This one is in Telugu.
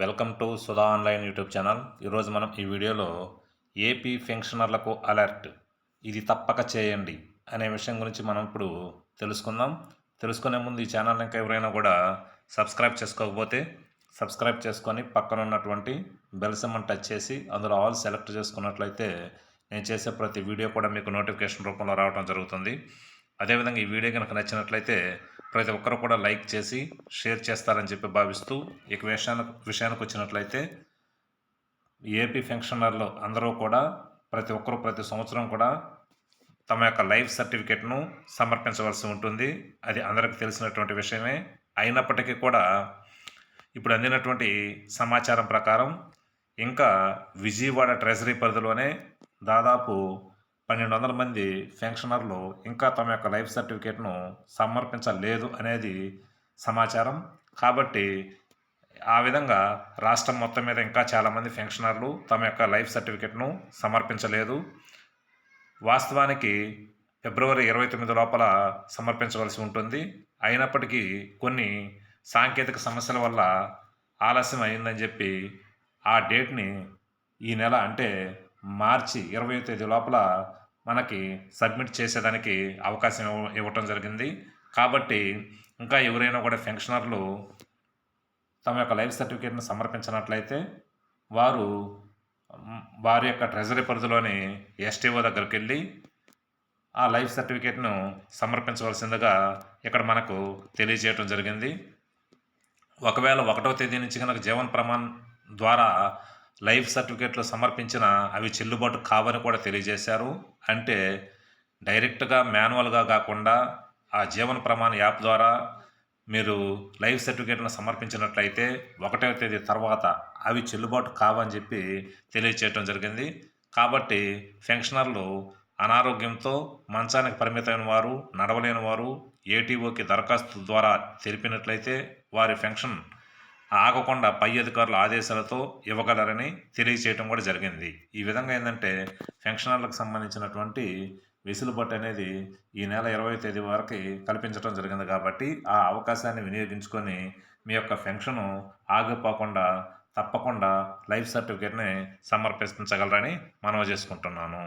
Welcome to Sudha online YouTube channel. ఈరోజు మనం ఈ వీడియోలో ఏపీ పెన్షనర్లకు అలర్ట్. ఇది తప్పక చేయండి అనే విషయం గురించి మనం ఇప్పుడు తెలుసుకుందాం. తెలుసుకునే ముందు ఈ ఛానల్ ఇంకా ఎవరైనా కూడా సబ్స్క్రైబ్ చేసుకోకపోతే సబ్స్క్రైబ్ చేసుకొని పక్కన ఉన్నటువంటి బెల్ సింబల్ టచ్ చేసి అందులో ఆల్ సెలెక్ట్ చేసుకున్నట్లయితే నేను చేసే ప్రతి వీడియో కూడా మీకు నోటిఫికేషన్ రూపంలో రావడం జరుగుతుంది. అదేవిధంగా ఈ వీడియో కనుక నచ్చినట్లయితే ప్రతి ఒక్కరు కూడా లైక్ చేసి షేర్ చేస్తారని చెప్పి భావిస్తూ ఇక విషయానికి విషయానికి వచ్చినట్లయితే ఏపీ ఫెన్షనర్లు అందరూ కూడా ప్రతి ఒక్కరు ప్రతి సంవత్సరం కూడా తమ యొక్క లైఫ్ సర్టిఫికేట్ను సమర్పించవలసి ఉంటుంది. అది అందరికీ తెలిసినటువంటి విషయమే. అయినప్పటికీ కూడా ఇప్పుడు అందినటువంటి సమాచారం ప్రకారం ఇంకా విజయవాడ ట్రెజరీ పరిధిలోనే దాదాపు పన్నెండు వందల మంది పెన్షనర్లు ఇంకా తమ యొక్క లైఫ్ సర్టిఫికేట్ను సమర్పించలేదు అనేది సమాచారం. కాబట్టి ఆ విధంగా రాష్ట్రం మొత్తం మీద ఇంకా చాలామంది పెన్షనర్లు తమ యొక్క లైఫ్ సర్టిఫికేట్ను సమర్పించలేదు. వాస్తవానికి ఫిబ్రవరి ఇరవై తొమ్మిది లోపల సమర్పించవలసి ఉంటుంది. అయినప్పటికీ కొన్ని సాంకేతిక సమస్యల వల్ల ఆలస్యం అయిందని చెప్పి ఆ డేట్ని ఈ నెల అంటే మార్చి ఇరవై తేదీ లోపల మనకి సబ్మిట్ చేసేదానికి అవకాశం ఇవ్వటం జరిగింది. కాబట్టి ఇంకా ఎవరైనా కూడా పెన్షనర్లు తమ యొక్క లైఫ్ సర్టిఫికేట్ను సమర్పించినట్లయితే వారు వారి యొక్క ట్రెజరీ పరిధిలోని ఎస్టీఓ దగ్గరికి వెళ్ళి ఆ లైఫ్ సర్టిఫికేట్ను సమర్పించవలసిందిగా ఇక్కడ మనకు తెలియజేయటం జరిగింది. ఒకవేళ ఒకటవ తేదీ నుంచి కనుక జీవన్ ప్రమాణ్ ద్వారా లైఫ్ సర్టిఫికేట్లు సమర్పించిన అవి చెల్లుబాటు కావని కూడా తెలియజేశారు. అంటే డైరెక్ట్గా మాన్యువల్గా కాకుండా ఆ జీవన ప్రమాణ యాప్ ద్వారా మీరు లైఫ్ సర్టిఫికేట్ను సమర్పించినట్లయితే ఒకటవ తేదీ తర్వాత అవి చెల్లుబాటు కావని చెప్పి తెలియచేయటం జరిగింది. కాబట్టి పెన్షనర్లు అనారోగ్యంతో మంచానికి పరిమితమైన వారు నడవలేని వారు ఏటీఓకి దరఖాస్తు ద్వారా తెలిపినట్లయితే వారి పెన్షన్ ఆగకుండా పై అధికారుల ఆదేశాలతో ఇవ్వగలరని తెలియచేయడం కూడా జరిగింది. ఈ విధంగా ఏంటంటే పెన్షనర్లకు సంబంధించినటువంటి వెసులుబాటు అనేది ఈ నెల ఇరవై తేదీ వరకు కల్పించడం జరిగింది కాబట్టి ఆ అవకాశాన్ని వినియోగించుకొని మీ యొక్క పెన్షన్ ఆగిపోకుండా తప్పకుండా లైఫ్ సర్టిఫికేట్ని సమర్పించగలరని మనవి చేసుకుంటున్నాను.